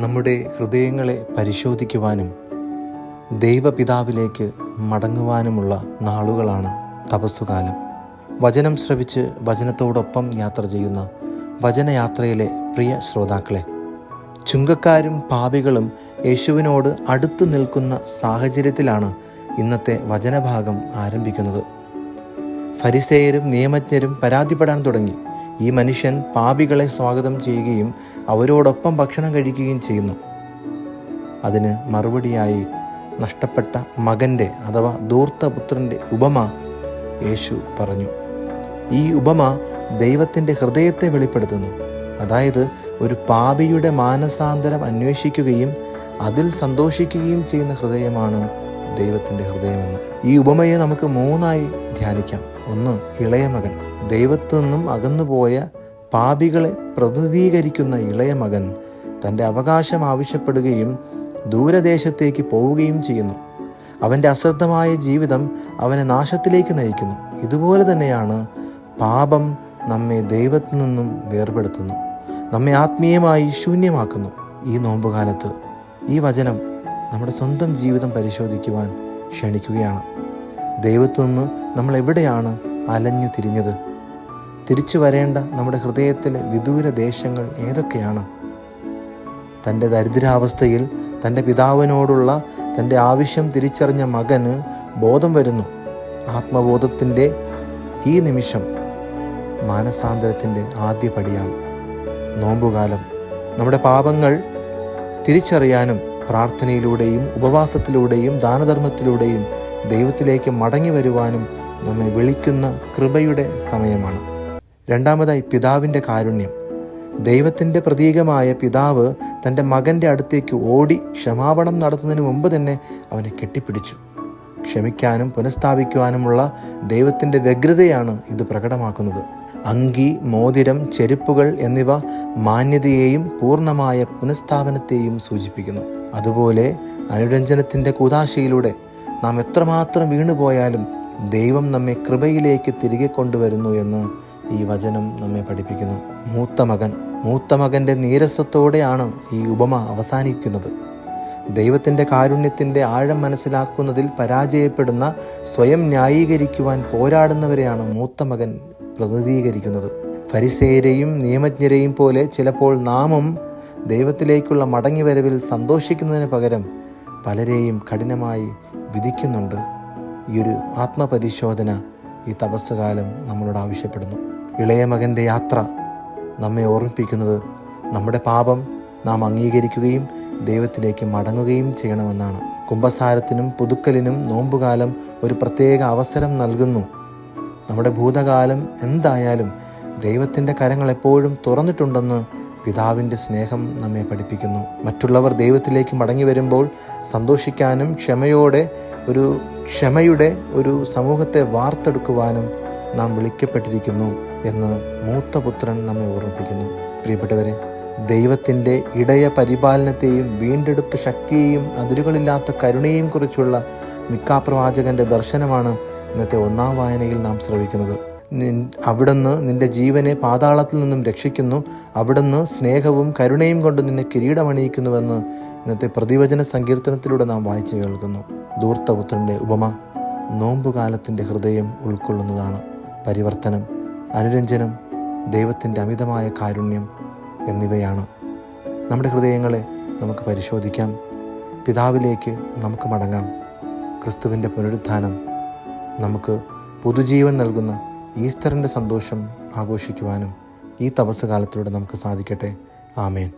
നമ്മുടെ ഹൃദയങ്ങളെ പരിശോധിക്കുവാനും ദൈവപിതാവിലേക്ക് മടങ്ങുവാനുമുള്ള നാളുകളാണ് തപസ്സുകാലം. വചനം ശ്രവിച്ച് വചനത്തോടൊപ്പം യാത്ര ചെയ്യുന്ന വചനയാത്രയിലെ പ്രിയ ശ്രോതാക്കളെ ചുങ്കക്കാരും പാപികളും യേശുവിനോട് അടുത്തു നിൽക്കുന്ന സാഹചര്യത്തിലാണ് ഇന്നത്തെ വചനഭാഗം ആരംഭിക്കുന്നത്. ഫരിസേയരും നിയമജ്ഞരും പരാതിപ്പെടാൻ തുടങ്ങി. ഈ മനുഷ്യൻ പാപികളെ സ്വാഗതം ചെയ്യുകയും അവരോടൊപ്പം ഭക്ഷണം കഴിക്കുകയും ചെയ്യുന്നു. അതിന് മറുപടിയായി നഷ്ടപ്പെട്ട മകന്റെ അഥവാ ധൂർത്തപുത്രന്റെ ഉപമ യേശു പറഞ്ഞു. ഈ ഉപമ ദൈവത്തിന്റെ ഹൃദയത്തെ വെളിപ്പെടുത്തുന്നു. അതായത് ഒരു പാപിയുടെ മാനസാന്തരം അന്വേഷിക്കുകയും അതിൽ സന്തോഷിക്കുകയും ചെയ്യുന്ന ഹൃദയമാണ് ദൈവത്തിന്റെ ഹൃദയമെന്ന്. ഈ ഉപമയെ നമുക്ക് മൂന്നായി ധ്യാനിക്കാം. ഒന്ന് ഇളയ മകൻ. ദൈവത്തു നിന്നും അകന്നുപോയ പാപികളെ പ്രതിനിധീകരിക്കുന്ന ഇളയ മകൻ തന്റെ അവകാശം ആവശ്യപ്പെടുകയും ദൂരദേശത്തേക്ക് പോവുകയും ചെയ്യുന്നു. അവന്റെ അശ്രദ്ധമായ ജീവിതം അവനെ നാശത്തിലേക്ക് നയിക്കുന്നു. ഇതുപോലെ തന്നെയാണ് പാപം നമ്മെ ദൈവത്തിൽ നിന്നും വേർപെടുത്തുന്നു. നമ്മെ ആത്മീയമായി ശൂന്യമാക്കുന്നു. ഈ നോമ്പുകാലത്ത് ഈ വചനം നമ്മുടെ സ്വന്തം ജീവിതം പരിശോധിക്കുവാൻ ക്ഷണിക്കുകയാണ്. ദൈവത്തു നിന്ന് നമ്മൾ എവിടെയാണ് അലഞ്ഞു തിരിഞ്ഞത്? തിരിച്ചു വരേണ്ട നമ്മുടെ ഹൃദയത്തിലെ വിദൂര ദേശങ്ങൾ ഏതൊക്കെയാണ്? തന്റെ ദരിദ്രാവസ്ഥയിൽ തന്റെ പിതാവിനോടുള്ള തന്റെ ആവശ്യം തിരിച്ചറിഞ്ഞ മകന് ബോധം വരുന്നു. ആത്മബോധത്തിന്റെ ഈ നിമിഷം മാനസാന്തരത്തിന്റെ ആദ്യ പടിയാണ്. നോമ്പുകാലം. നമ്മുടെ പാപങ്ങൾ തിരിച്ചറിയാനും പ്രാർത്ഥനയിലൂടെയും ഉപവാസത്തിലൂടെയും ദാനധർമ്മത്തിലൂടെയും ദൈവത്തിലേക്ക് മടങ്ങി വരുവാനും നമ്മെ വിളിക്കുന്ന കൃപയുടെ സമയമാണ്. രണ്ടാമതായി പിതാവിന്റെ കാരുണ്യം. ദൈവത്തിന്റെ പ്രതീകമായ പിതാവ് തന്റെ മകന്റെ അടുത്തേക്ക് ഓടി ക്ഷമാപണം നടത്തുന്നതിന് മുമ്പ് തന്നെ അവനെ കെട്ടിപ്പിടിച്ചു. ക്ഷമിക്കാനും പുനഃസ്ഥാപിക്കുവാനുമുള്ള ദൈവത്തിന്റെ വ്യഗ്രതയാണ് ഇത് പ്രകടമാക്കുന്നത്. അങ്കി മോതിരം ചെരുപ്പുകൾ എന്നിവ മാന്യതയെയും പൂർണമായ പുനഃസ്ഥാപനത്തെയും സൂചിപ്പിക്കുന്നു. അതുപോലെ അനുരഞ്ജനത്തിന്റെ കൂതാശയിലൂടെ നാം എത്രമാത്രം വീണുപോയാലും ദൈവം നമ്മെ കൃപയിലേക്ക് തിരികെ കൊണ്ടുവരുന്നു എന്ന് ഈ വചനം നമ്മെ പഠിപ്പിക്കുന്നു. മൂത്ത മകൻ മൂത്ത മകന്റെ ഈ ഉപമ അവസാനിക്കുന്നത്. ദൈവത്തിന്റെ കാരുണ്യത്തിന്റെ ആഴം മനസ്സിലാക്കുന്നതിൽ പരാജയപ്പെടുന്ന സ്വയം ന്യായീകരിക്കുവാൻ പോരാടുന്നവരെയാണ് മൂത്ത മകൻ പ്രതിനിധീകരിക്കുന്നത്. ഫരിസേയരെയും നിയമജ്ഞരെയും പോലെ ചിലപ്പോൾ നാമം ദൈവത്തിലേക്കുള്ള മടങ്ങിവരവിൽ സന്തോഷിക്കുന്നതിന് പകരം പലരെയും കഠിനമായി വിധിക്കുന്നുണ്ട്. ഈ ഒരു ആത്മപരിശോധന ഈ തപസ്സുകാലം നമ്മളോട് ആവശ്യപ്പെടുന്നു. ഇളയ മകന്റെ യാത്ര നമ്മെ ഓർമ്മിപ്പിക്കുന്നത് നമ്മുടെ പാപം നാം അംഗീകരിക്കുകയും ദൈവത്തിലേക്ക് മടങ്ങുകയും ചെയ്യണമെന്നാണ്. കുംഭസാരത്തിനും പുതുക്കലിനും നോമ്പുകാലം ഒരു പ്രത്യേക അവസരം നൽകുന്നു. നമ്മുടെ ഭൂതകാലം എന്തായാലും ദൈവത്തിന്റെ കരങ്ങൾ എപ്പോഴും തുറന്നിട്ടുണ്ടെന്ന് പിതാവിന്റെ സ്നേഹം നമ്മെ പഠിപ്പിക്കുന്നു. മറ്റുള്ളവർ ദൈവത്തിലേക്ക് മടങ്ങി വരുമ്പോൾ സന്തോഷിക്കാനും ക്ഷമയോടെ ഒരു ക്ഷമയുടെ ഒരു സമൂഹത്തെ വാർത്തെടുക്കുവാനും നാം വിളിക്കപ്പെട്ടിരിക്കുന്നു എന്ന് മൂത്തപുത്രൻ നമ്മെ ഓർമ്മിപ്പിക്കുന്നു. പ്രിയപ്പെട്ടവരെ ദൈവത്തിന്റെ ഇടയ പരിപാലനത്തെയും വീണ്ടെടുപ്പ് ശക്തിയെയും അതിരുകളില്ലാത്ത കരുണയെയും കുറിച്ചുള്ള മിക്കാപ്രവാചകന്റെ ദർശനമാണ് ഇന്നത്തെ ഒന്നാം വായനയിൽ നാം ശ്രവിക്കുന്നത്. അവിടുന്ന് നിന്റെ ജീവനെ പാതാളത്തിൽ നിന്നും രക്ഷിക്കുന്നു. അവിടുന്ന് സ്നേഹവും കരുണയും കൊണ്ട് നിന്നെ കിരീടമണിയിക്കുന്നുവെന്ന് ഇന്നത്തെ പ്രതിവചന സങ്കീർത്തനത്തിലൂടെ നാം വായിച്ചു കേൾക്കുന്നു. ധൂർത്തപുത്രന്റെ ഉപമ നോമ്പുകാലത്തിന്റെ ഹൃദയം ഉൾക്കൊള്ളുന്നതാണ് പരിവർത്തനം അനുരഞ്ജനം ദൈവത്തിന്റെ അമിതമായ കാരുണ്യം എന്നിവയാണ്. നമ്മുടെ ഹൃദയങ്ങളെ നമുക്ക് പരിശോധിക്കാം. പിതാവിലേക്ക് നമുക്ക് മടങ്ങാം. ക്രിസ്തുവിന്റെ പുനരുത്ഥാനം നമുക്ക് പുതുജീവൻ നൽകുന്ന ഈസ്റ്ററിന്റെ സന്തോഷം ആഘോഷിക്കുവാനും ഈ തപസ് കാലത്തിലൂടെ നമുക്ക് സാധിക്കട്ടെ. ആമേൻ.